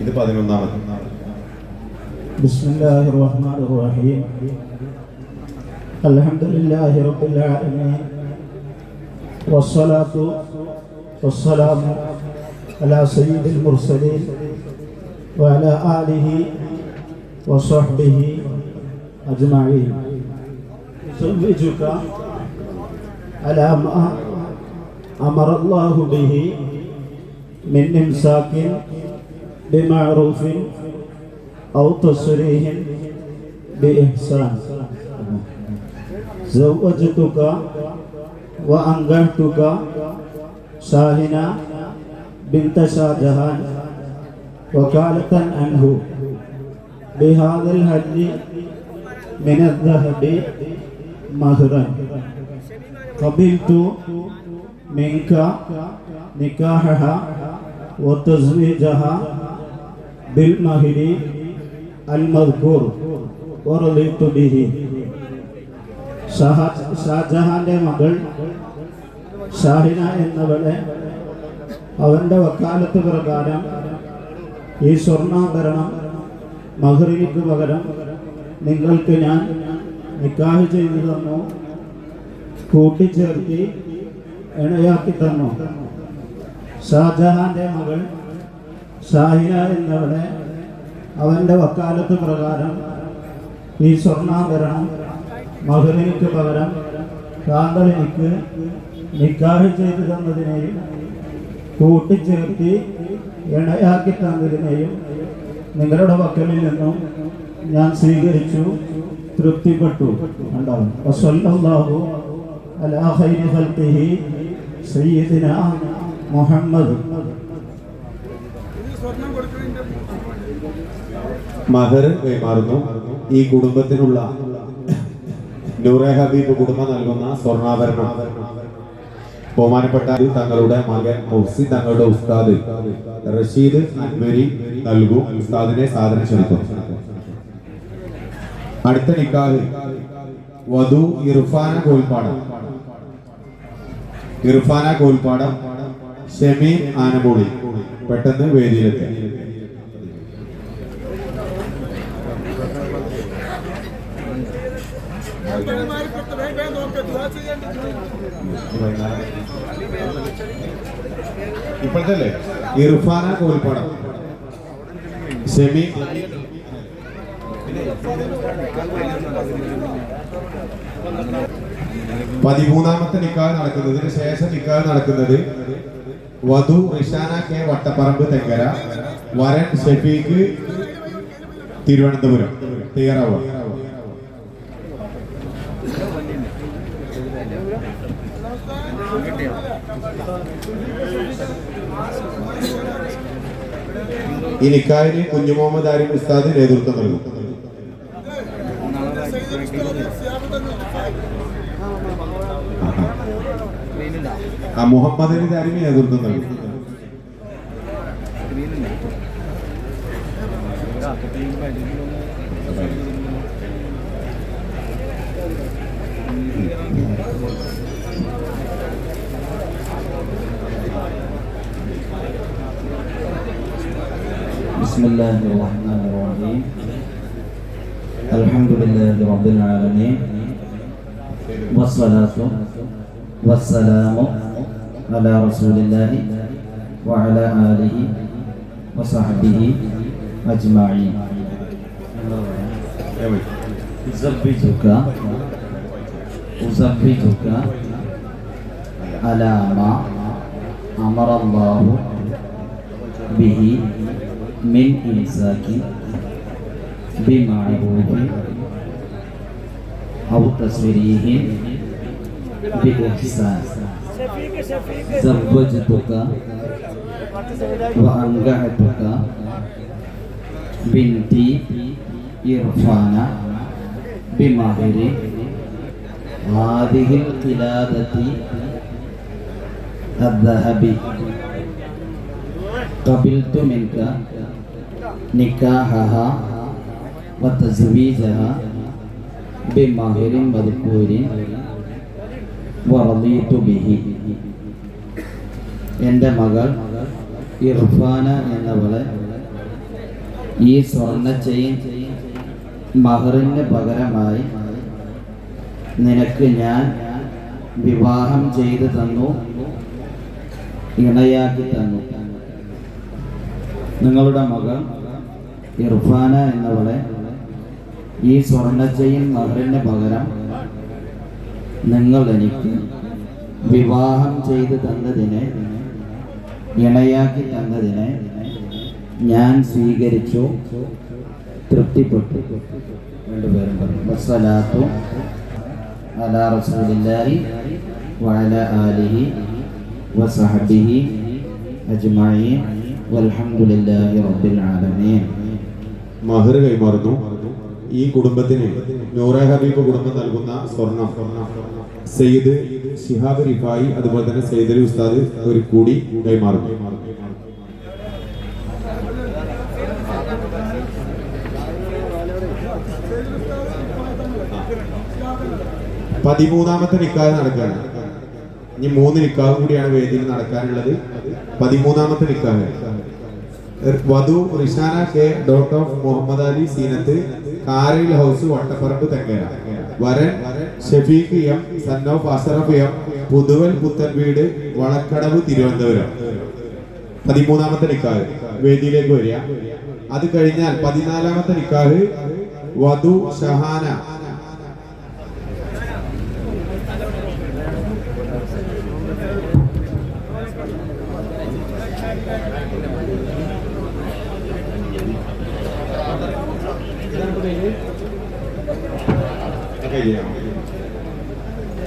ഇത് പതിനൊന്നാമത് بسم الله الرحمن الرحيم الحمد لله رب العالمين والصلاة والسلام على سيد المرسلين وعلى آله وصحبه أجمعين زوجك على ما أمر الله به من إمساك بمعروف أو تصريح بإحسان زوجتك وأنكحتك شاهنا بنت شاهجهان وكالة عنه بهذا الحج من الذهب مهرا قبلت منك نكاحها وتزويجها بالمهر المذكور ورضيت به ഷാഹ- ഷാജഹാന്റെ മകൾ ഷാഹിന എന്നവളെ അവന്റെ വക്കാലത്ത് പ്രകാരം ഈ സ്വർണ്ണാഭരണം മഹറിനിക്ക് പകരം നിങ്ങൾക്ക് ഞാൻ നിക്കാഹ് ചെയ്തു തന്നു കൂട്ടിച്ചേർത്തി ഇണയാക്കി തന്നു. ഷാജഹാന്റെ മകൾ ഷാഹിന എന്നവളെ അവന്റെ വക്കാലത്ത് പ്രകാരം ഈ സ്വർണാഭരണം മഹുരനിക്ക് പകരം കാന്തളിനിക്ക് നിക്കാഹ് ചെയ്തു തന്നതിനെയും കൂട്ടിച്ചേർത്തി ഇണയാക്കി തന്നതിനെയും നിങ്ങളുടെ പക്കലിൽ നിന്നും ഞാൻ സ്വീകരിച്ചു തൃപ്തിപ്പെട്ടു. ഉണ്ടാവും വസല്ലല്ലാഹു خير خلقه ഖൽഖിഹി محمد. മഹർ കൈമാറുന്നു. ഈ കുടുംബത്തിനുള്ള നൂറെ ഹബീബ് കുടുംബം നൽകുന്ന സ്വർണാഭരണം. ബഹുമാനപ്പെട്ട തങ്ങളുടെ മകൻ മൗസി തങ്ങളുടെ ഉസ്താദ് റഷീദ് അൻവരി നൽകും. ഉസ്താദിനെ സാധനം ക്ഷണിക്കും അടുത്ത നിക്കാഹ്. വധു ഇർഫാന കോൽപ്പാടം ഇർഫാന കോൽപ്പാടം ഷമീം ആനമൂളി പെട്ടെന്ന് വേദിയിലെത്തി. ഇപ്പോഴത്തെ ഇർഫാന കോൽപ്പാടം ഷമീം പതിമൂന്നാമത്തെ നിക്കാഹ് നടക്കുന്നതിന് ശേഷം നിക്കാഹ് നടക്കുന്നത് വധു റിഷാന കെ വട്ടപ്പറമ്പ് തെങ്കര. വരൻ ഷെഫീഖ് തിരുവനന്തപുരം തയ്യാറാവുക ഈ നിക്കാഹിന് കുഞ്ഞു മുഹമ്മദ് ആരിഫ് ഉസ്താദ് നേതൃത്വം നൽകും. ആ മുഹമ്മദ് അലി താരിമി നേതൃത്വം നൽകും بسم الله الرحمن الرحيم الحمد لله رب العالمين والصلاة والسلام على رسول الله وعلى آله وصحبه أجمعين أزبجك أزبجك على ما أمر الله به من إمساك بمعروف أو تسريح بإحسان زوجتك وأنكحتك بنتي إرفان بمهر هذه القلادة الذهب قبلت منك نكاحها وتزويجها بمهر مذكور ബിഹി. എന്റെ മകൾ ഇർഫാന എന്നവളെ ഈ സ്വർണ ചെയിൻ മഹറിന് പകരമായി നിനക്ക് ഞാൻ വിവാഹം ചെയ്തു തന്നു ഇണയാക്കി തന്നു. നിങ്ങളുടെ മകൾ ഇർഫാന എന്നവളെ ഈ സ്വർണ ചെയിൻ മഹറിന് പകരം നിങ്ങൾ എനിക്ക് വിവാഹം ചെയ്തു തന്നതിനെ ഇണയാക്കി തന്നതിനെ ഞാൻ സ്വീകരിച്ചു. തൃപ്തിപ്പെട്ടു. രണ്ടുപേരും അലാ ആലിഹി വസഹബിഹി വൽഹംദുലില്ലാഹി റബ്ബിൽ ആലമീൻ. മഹർ കൈമാറുന്നു. ഈ കുടുംബത്തിന് നൂറ ഹബീബ് കുടുംബം നൽകുന്ന സ്വർണം. സെയ്ദ് ഷിഹാബ് റിഫായി അതുപോലെ തന്നെ സെയ്ദ് അലി ഉസ്താദ് ഒരു കൂടി കൈമാറുന്നു പതിമൂന്നാമത്തെ നിക്കാഹ് നടക്കുകയാണ് ഇനി മൂന്ന് നിക്കാഹ് കൂടിയാണ് വേദിയിൽ നടക്കാനുള്ളത്. പതിമൂന്നാമത്തെ നിക്കാഹ്. വധു Rishana K dot of Muhammad Ali Zeenath കാരയിൽ house Vattaparambu Thengera. വരൻ Shafeeq M son of M Puthuval പുത്തൻ വീട് വളക്കടവ് തിരുവനന്തപുരം. പതിമൂന്നാമത്തെ നിക്കാഹ് വേദിയിലേക്ക് വരിക. അത് കഴിഞ്ഞാൽ പതിനാലാമത്തെ നിക്കാഹ് വധു ഷഹാന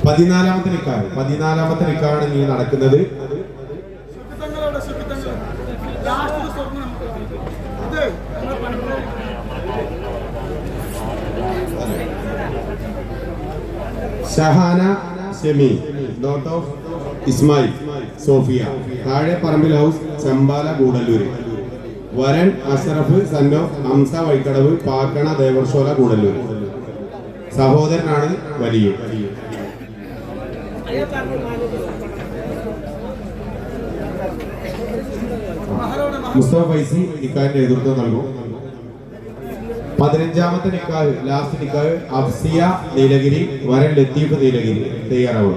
പതിനാലാമത്തെ നിക്കാഹ്. പതിനാലാമത്തെ നിക്കാണ് നീ നടക്കുന്നത് Shahana Shemi dot of Ismail Sophia. താഴെ പറമ്പിൽ ഹൗസ് ചമ്പാല ഗൂഡല്ലൂര്. വരൻ അഷറഫ് ഓഫ് ഹംസ വൈക്കടവ് പാക്കണ ദേവർഷോല ഗൂഡല്ലൂര്. സഹോദരനാണ് വലിയ. മുസ്തഫ ഫൈസി നിക്കാഹിന്റെ നേതൃത്വം നൽകും. പതിനഞ്ചാമത്തെ നിക്കാഹ് ലാസ്റ്റ് നിക്കാഹ് അഫ്സിയ നീലഗിരി വരൻ ലത്തീഫ് നീലഗിരി തയ്യാറാവുക.